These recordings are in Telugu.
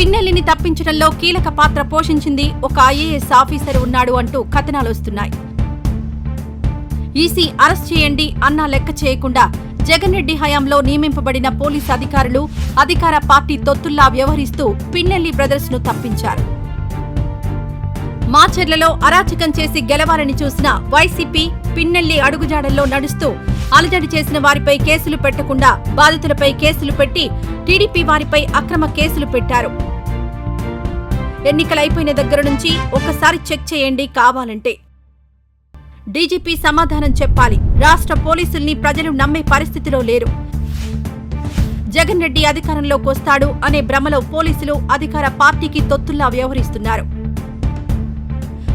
పిన్నెల్లిని తప్పించడంలో కీలక పాత్ర పోషించింది ఒక ఐఏఎస్ ఆఫీసర్ ఉన్నాడు అంటూ కథనాలు వస్తున్నాయి. ఈసీ అరెస్ట్ చేయండి అన్నా లెక్క చేయకుండా జగన్ రెడ్డి హయాంలో నియమింపబడిన పోలీస్ అధికారులు అధికార పార్టీ తొత్తుల్లా వ్యవహరిస్తూ పిన్నెల్లి బ్రదర్స్ను తప్పించారు. మాచర్లలో అరాచకం చేసి గెలవాలని చూసిన వైసీపీ పిన్నెల్లి అడుగుజాడల్లో నడుస్తూ అలజడి చేసిన వారిపై కేసులు పెట్టకుండా బాధితులపై కేసులు పెట్టి టీడీపీ వారిపై అక్రమ కేసులు పెట్టారు. ఎన్నికలైపోయిన దగ్గర నుంచి ఒకసారి చెక్ చేయండి కావాలంటే. డీజీపీ సమాధానం చెప్పాలి. రాష్ట్ర పోలీసుల్ని ప్రజలు నమ్మే పరిస్థితిలో లేరు. జగన్ రెడ్డి అధికారంలోకి వస్తాడు అనే భ్రమలో పోలీసులు అధికార పార్టీకి తొత్తుల్లా వ్యవహరిస్తున్నారు.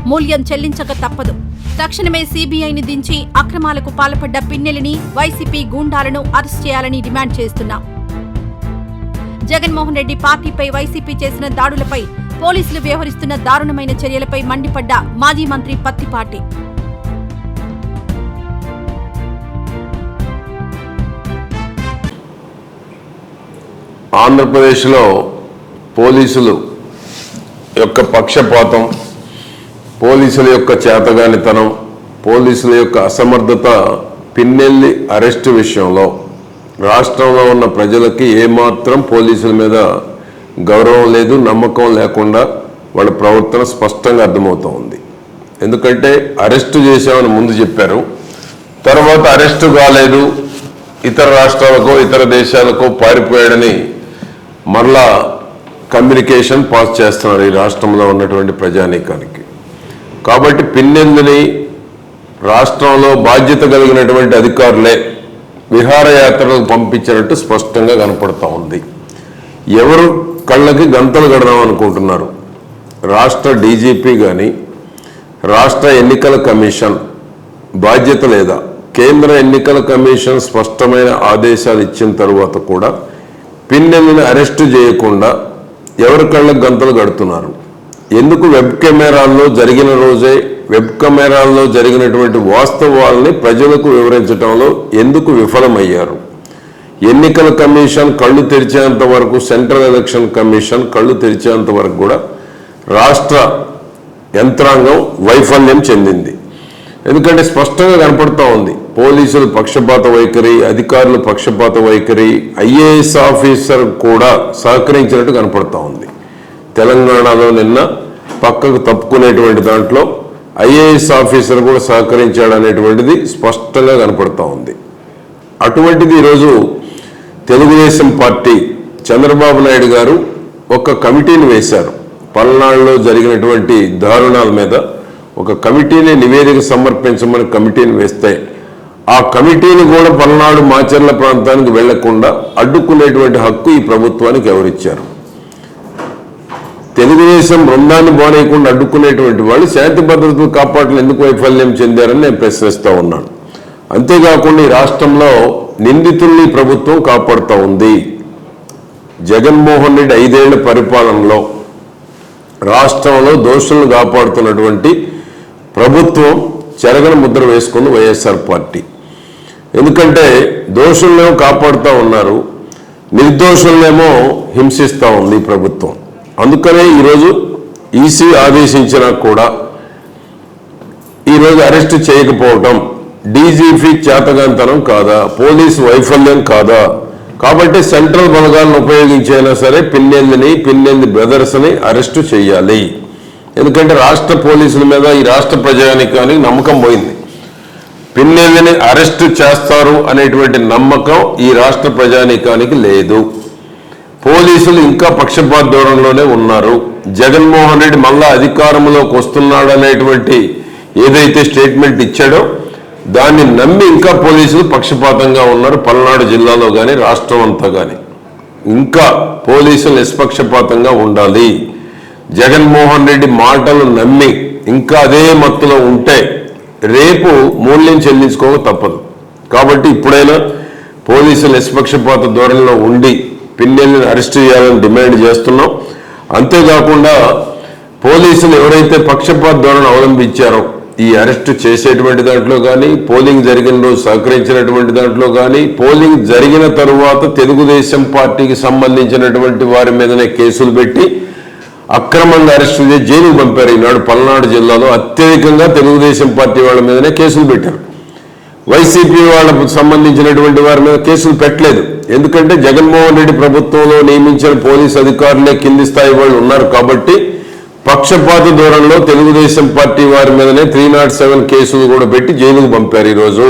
మూల్యం చెల్లించక తప్పదు. తక్షణమే సీబీఐని దించి అక్రమాలకు పాల్పడ్డ పిన్నెలిని వైసీపీ గూండాలను అరెస్ట్ చేయాలని డిమాండ్ చేస్తున్నాం. జగన్మోహన్ రెడ్డి పార్టీపై వైసీపీ చేసిన దాడులపై పోలీసులు వ్యవహరిస్తున్న దారుణమైన చర్యలపై మండిపడ్డ మాజీ మంత్రి పత్తిపాటి ఆంధ్రప్రదేశ్లో పోలీసులు యొక్క పక్షపాతం పోలీసుల యొక్క చేతగానితనం పోలీసుల యొక్క అసమర్థత పిన్నెల్లి అరెస్టు విషయంలో రాష్ట్రంలో ఉన్న ప్రజలకి ఏమాత్రం పోలీసుల మీద గౌరవం లేదు నమ్మకం లేకుండా వాళ్ళ ప్రవర్తన స్పష్టంగా అర్థమవుతూ ఉంది. ఎందుకంటే అరెస్టు చేశామని ముందు చెప్పారు. తర్వాత అరెస్టు కాలేదు. ఇతర రాష్ట్రాలకో ఇతర దేశాలకో పారిపోయాడని మరలా కమ్యూనికేషన్ పాస్ చేస్తున్నారు ఈ రాష్ట్రంలో ఉన్నటువంటి ప్రజానీకానికి. కాబట్టి పిన్నెందుని రాష్ట్రంలో బాధ్యత కలిగినటువంటి అధికారులే విహారయాత్రలకు పంపించినట్టు స్పష్టంగా కనపడతా ఉంది. ఎవరు కళ్ళకి గంతలు గడదాం అనుకుంటున్నారు. రాష్ట్ర డీజీపీ కానీ రాష్ట్ర ఎన్నికల కమిషన్ బాధ్యత లేదా? కేంద్ర ఎన్నికల కమిషన్ స్పష్టమైన ఆదేశాలు ఇచ్చిన తరువాత కూడా పిన్నెల్ని అరెస్టు చేయకుండా ఎవరి కళ్ళకు గంతలు కడుతున్నారు ఎందుకు వెబ్ కెమెరాల్లో జరిగిన రోజే వెబ్ కెమెరాల్లో జరిగినటువంటి వాస్తవాల్ని ప్రజలకు వివరించడంలో ఎందుకు విఫలమయ్యారు? ఎన్నికల కమిషన్ కళ్ళు తెరిచేంత వరకు సెంట్రల్ ఎలక్షన్ కమిషన్ కళ్ళు తెరిచేంత వరకు కూడా రాష్ట్ర యంత్రాంగం వైఫల్యం చెందింది. ఎందుకంటే స్పష్టంగా కనపడుతూ ఉంది పోలీసులు పక్షపాత వైఖరి అధికారులు పక్షపాత వైఖరి ఐఏఎస్ ఆఫీసర్ కూడా సహకరించినట్టు కనపడుతూ ఉంది. తెలంగాణలో నిన్న పక్కకు తప్పుకునేటువంటి దాంట్లో ఐఏఎస్ ఆఫీసర్ కూడా సహకరించాడు అనేటువంటిది స్పష్టంగా కనపడుతూ ఉంది. అటువంటిది ఈరోజు తెలుగుదేశం పార్టీ చంద్రబాబు నాయుడు గారు ఒక కమిటీని వేశారు. పల్నాడులో జరిగినటువంటి దారుణాల మీద ఒక కమిటీని నివేదిక సమర్పించమని కమిటీని వేస్తే ఆ కమిటీని కూడా పల్నాడు మాచర్ల ప్రాంతానికి వెళ్ళకుండా అడ్డుకునేటువంటి హక్కు ఈ ప్రభుత్వానికి ఎవరిచ్చారు? తెలుగుదేశం బృందాన్ని బానేయకుండా అడ్డుకునేటువంటి వాళ్ళు శాంతి భద్రతలు కాపాడలు ఎందుకు వైఫల్యం చెందారని నేను ప్రశ్నిస్తూ ఉన్నాను. అంతేకాకుండా ఈ రాష్ట్రంలో నిందితుల్ని ప్రభుత్వం కాపాడుతూ ఉంది. జగన్మోహన్ రెడ్డి ఐదేళ్ళ పరిపాలనలో రాష్ట్రంలో దోషులను కాపాడుతున్నటువంటి ప్రభుత్వం చెరగని ముద్ర వేసుకుంది వైఎస్ఆర్ పార్టీ. ఎందుకంటే దోషులనేమో కాపాడుతూ ఉన్నారు నిర్దోషులనేమో హింసిస్తూ ఉంది ప్రభుత్వం. అందుకనే ఈరోజు ఈసీ ఆదేశించినా కూడా ఈరోజు అరెస్ట్ చేయకపోవటం డీజీపీ చేతగాంతనం కాదా? పోలీసు వైఫల్యం కాదా? కాబట్టి సెంట్రల్ బలగాలను ఉపయోగించైనా సరే పిన్నెందిని పిన్నెంది బ్రదర్స్ని అరెస్టు చేయాలి. ఎందుకంటే రాష్ట్ర పోలీసుల మీద ఈ రాష్ట్ర ప్రజానికానికి నమ్మకం పోయింది. పిన్నెందిని అరెస్ట్ చేస్తారు అనేటువంటి నమ్మకం ఈ రాష్ట్ర ప్రజానీకానికి లేదు. పోలీసులు ఇంకా పక్షపాత దూరంలోనే ఉన్నారు. జగన్మోహన్ రెడ్డి మళ్ళా అధికారంలోకి వస్తున్నాడు అనేటువంటి ఏదైతే స్టేట్మెంట్ ఇచ్చాడో దాన్ని నమ్మి ఇంకా పోలీసులు పక్షపాతంగా ఉన్నారు. పల్నాడు జిల్లాలో కానీ రాష్ట్రం అంతా కానీ ఇంకా పోలీసులు నిష్పక్షపాతంగా ఉండాలి. జగన్మోహన్ రెడ్డి మాటలు నమ్మి ఇంకా అదే మత్తులో ఉంటే రేపు మూల్యం చెల్లించుకోక తప్పదు. కాబట్టి ఇప్పుడైనా పోలీసులు నిష్పక్షపాత ధోరణిలో ఉండి పిన్నెల్ని అరెస్ట్ చేయాలని డిమాండ్ చేస్తున్నాం. అంతేకాకుండా పోలీసులు ఎవరైతే పక్షపాత ధోరణి అవలంబించారో ఈ అరెస్ట్ చేసేటువంటి దాంట్లో కానీ పోలింగ్ జరిగిన రోజు సహకరించినటువంటి దాంట్లో కానీ పోలింగ్ జరిగిన తరువాత తెలుగుదేశం పార్టీకి సంబంధించినటువంటి వారి మీదనే కేసులు పెట్టి అక్రమంగా అరెస్టు చేసి జైలుకు పంపారు. ఈనాడు పల్నాడు జిల్లాలో అత్యధికంగా తెలుగుదేశం పార్టీ వాళ్ళ మీదనే కేసులు పెట్టారు. వైసీపీ వాళ్ళకు సంబంధించినటువంటి వారి మీద కేసులు పెట్టలేదు. ఎందుకంటే జగన్మోహన్ రెడ్డి ప్రభుత్వంలో నియమించిన పోలీస్ అధికారులే కింది స్థాయి వాళ్ళు ఉన్నారు కాబట్టి పక్షపాత దూరంలో తెలుగుదేశం పార్టీ వారి మీదనే త్రీ నాట్ సెవెన్ కేసులు కూడా పెట్టి జైలుకు పంపారు ఈరోజు.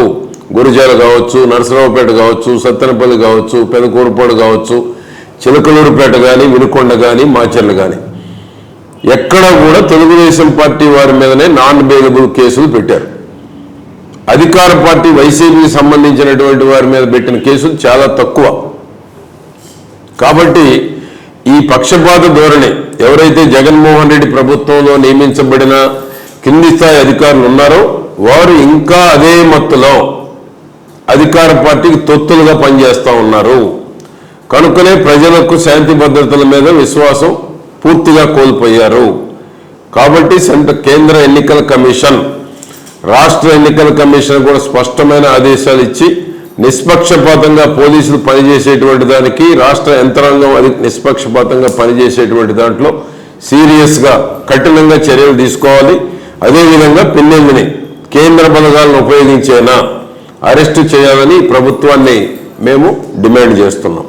గురిజాల కావచ్చు నరసరావుపేట కావచ్చు సత్తెనపల్లి కావచ్చు పెదకూరుపాడు కావచ్చు చిలకలూరుపేట కానీ వినుకొండ కానీ మాచర్ల కానీ ఎక్కడ కూడా తెలుగుదేశం పార్టీ వారి మీదనే నాన్ బెయిలబుల్ కేసులు పెట్టారు. అధికార పార్టీ వైసీపీకి సంబంధించినటువంటి వారి మీద పెట్టిన కేసులు చాలా తక్కువ. కాబట్టి ఈ పక్షపాత ధోరణి ఎవరైతే జగన్మోహన్ రెడ్డి ప్రభుత్వంలో నియమించబడిన కింది స్థాయి అధికారులు ఉన్నారో వారు ఇంకా అదే మత్తులో అధికార పార్టీకి తొత్తులుగా పనిచేస్తూ ఉన్నారు. కనుకనే ప్రజలకు శాంతి భద్రతల మీద విశ్వాసం పూర్తిగా కోల్పోయారు. కాబట్టి సెంట్రల్ కేంద్ర ఎన్నికల కమిషన్ రాష్ట్ర ఎన్నికల కమిషన్ కూడా స్పష్టమైన ఆదేశాలు ఇచ్చి నిష్పక్షపాతంగా పోలీసులు పనిచేసేటువంటి దానికి రాష్ట్ర యంత్రాంగం అది నిష్పక్షపాతంగా పనిచేసేటువంటి దాంట్లో సీరియస్గా కఠినంగా చర్యలు తీసుకోవాలి. అదేవిధంగా పిన్నెల్లిని కేంద్ర బలగాలను ఉపయోగించేనా అరెస్టు చేయాలని ప్రభుత్వాన్ని మేము డిమాండ్ చేస్తున్నాం.